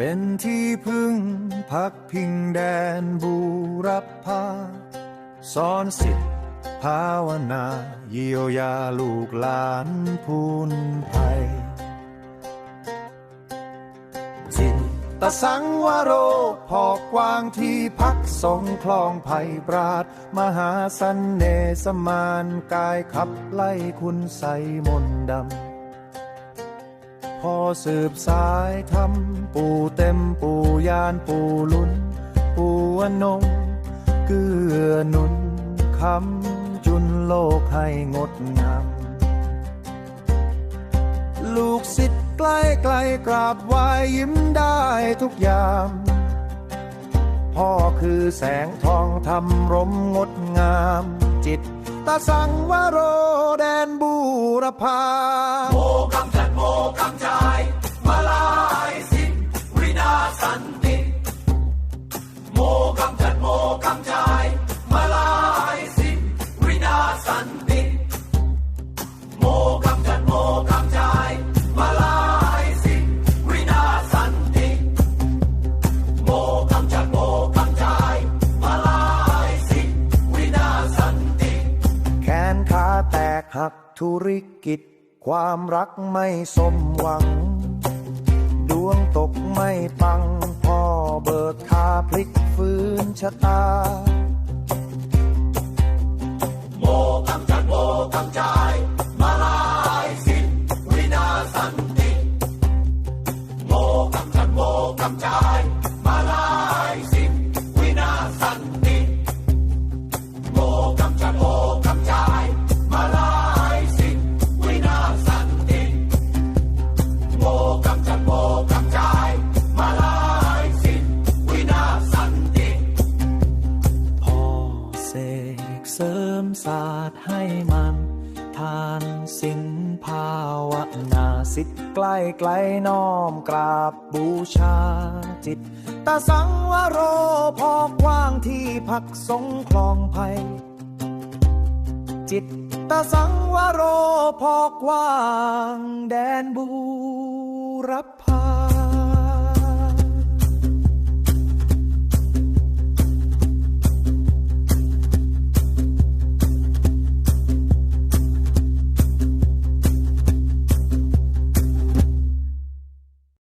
เป็นที่พึ่งพักพิงแดนบูรพาสอนสิทธิภาวนาเยียวยาลูกหลานพูนภัยจิตตสังวโรพอกกว้างที่พักสงคลองไผ่ปราด มหาสันเนสมานกายขับไล่คุณใสมนดำ พอสืบสายทำปู่เต็มปู่ยานปู่ลุนปู่อนงเกื้อหนุนคำจุนโลกให้งดงาม ลูกศิษย์ใกล้ใกลกราบไหวยิ้มได้ทุกยาม พ่อคือแสงทองทำรมงดงาม จิตตาสังวโรแดนบูรพาโมกำ จัดโมกำจมาลายสิ้นวินาสันติโมกำจัดโมกำจมาลายสิ้นวินาสันติโมกำจัดโมกำจมาลายสิ้นวินาสันติโมกำจัดโมกำจมาลายสิ้นวินาสันติแขนขาแตกหักธุรกิจ ความรักไม่สมหวัง ดวงตกไม่ปัง พ่อเบิกทาพลิกฟื้นชะตา โมกำจัดโมกำจาย มาลายสิ้นวินาศสันติ โมกำจัดโมกำจาย เสริมศาสตร์ให้มัน ทานสินภาวนาสิทธิ์ใกล้ไกลน้อมกราบบูชาจิตตาสังวโรพอกว้างที่พักสงคลองภัย จิตตาสังวโรพอกว้างแดนบูรพา